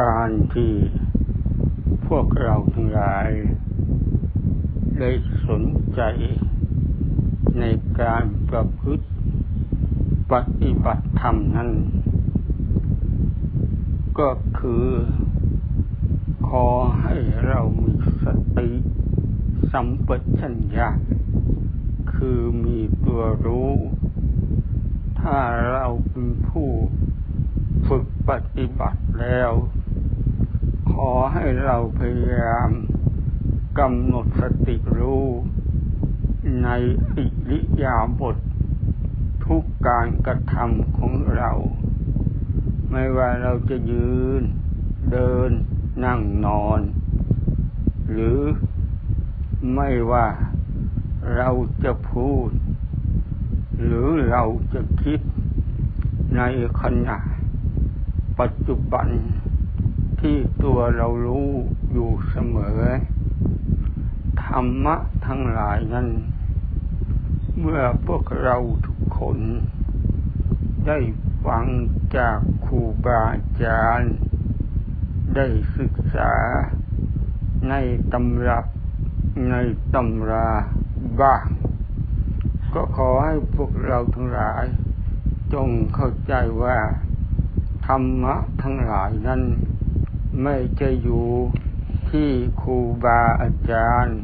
การที่พวกเราทั้งหลาย ได้สนใจในการประพฤติปฏิบัติธรรมนั้น ก็คือขอให้เรามีสติสัมปชัญญะคือมีตัวรู้ ถ้าเราเป็นผู้ฝึกปฏิบัติแล้ว ขอให้เราพยายามกำหนดสติรู้ในอิริยาบถทุกการกระทำของเรา ไม่ว่าเราจะยืน เดิน นั่งนอน หรือไม่ว่าเราจะพูด หรือเราจะคิดในขณะปัจจุบัน ที่ตัวเรารู้อยู่เสมอ ธรรมะทั้งหลายนั้น เมื่อพวกเราทุกคน ได้ฟังจากครูบาอาจารย์ ได้ศึกษา ในตำรับในตำราบ้าง ก็ขอให้พวกเราทั้งหลาย จงเข้าใจว่า ธรรมะทั้งหลายนั้น ไม่จะอยู่ที่ครูบาอาจารย์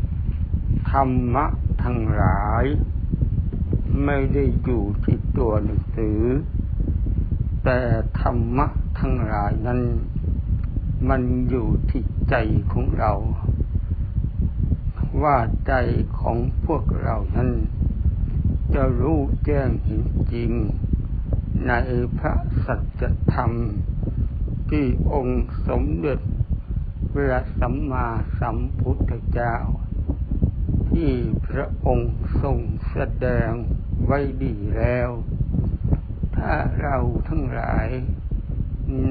ธรรมะทั้งหลาย ไม่ได้อยู่ที่ตัวหนังสือ แต่ธรรมะทั้งหลายนั้น มันอยู่ที่ใจของเรา ว่าใจของพวกเรานั้น จะรู้แจ้งเห็นจริง ในพระสัจธรรม ที่องค์สมเด็จพระสัมมาสัมพุทธเจ้า ที่พระองค์ทรงแสดงไว้ดีแล้ว ถ้าเราทั้งหลาย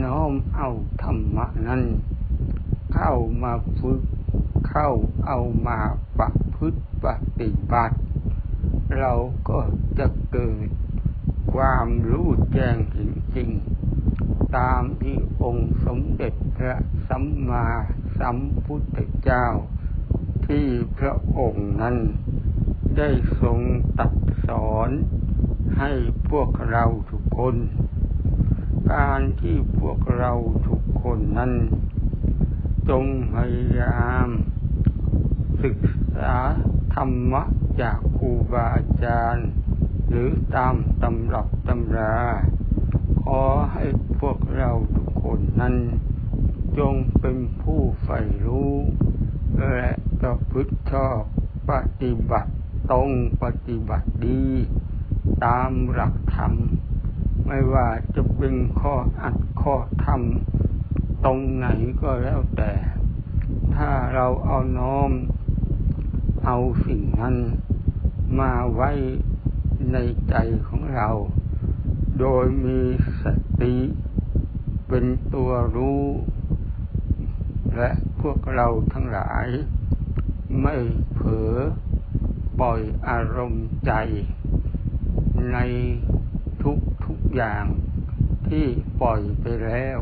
น้อมเอาธรรมะนั้น เข้ามาฝึกเข้าเอามาประพฤติปฏิบัติ เราก็จะเกิดความรู้แจ้งเห็นจริง ตามที่องค์สมเด็จพระสัมมาสัมพุทธเจ้า ที่พระองค์นั้น ได้ทรงตรัสสอนให้พวกเราทุกคน การที่พวกเราทุกคนนั้น จงพยายาม ศึกษาธรรมะจากครูบาอาจารย์ หรือตามตำรับตำรา พวกเราทุกคนนั้น จงเป็นผู้ใฝ่รู้ และประพฤติชอบปฏิบัติตรงปฏิบัติดี ตามหลักธรรม ไม่ว่าจะเป็นข้ออัดข้อธรรม ตรงไหนก็แล้วแต่ ถ้าเราเอาน้อม เอาสิ่งนั้น มาไว้ในใจของเรา โดยมีสติ เป็นตัวรู้ และพวกเราทั้งหลาย ไม่เผลอปล่อยอารมณ์ใจ ในทุกทุกอย่างที่ปล่อยไปแล้ว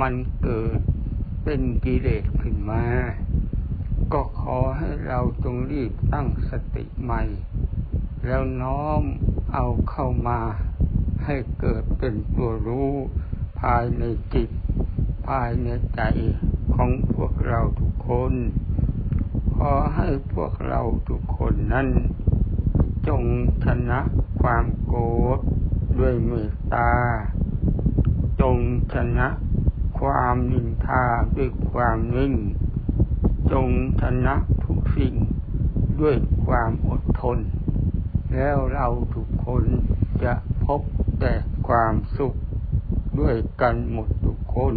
มันเกิดเป็นกิเลสขึ้นมา ก็ขอให้เราจงรีบตั้งสติใหม่ แล้วน้อมเอาเข้ามาให้เกิดเป็นตัวรู้ ภายในจิต ภายในใจของพวกเราทุกคน ขอให้พวกเราทุกคนนั้น จงชนะความโกรธด้วยเมตตา จงชนะความนินทาด้วยความนิ่ง จงชนะทุกสิ่งด้วยความอดทน แล้วเราทุกคนจะพบแต่ความสุข ด้วยกันหมดทุกคน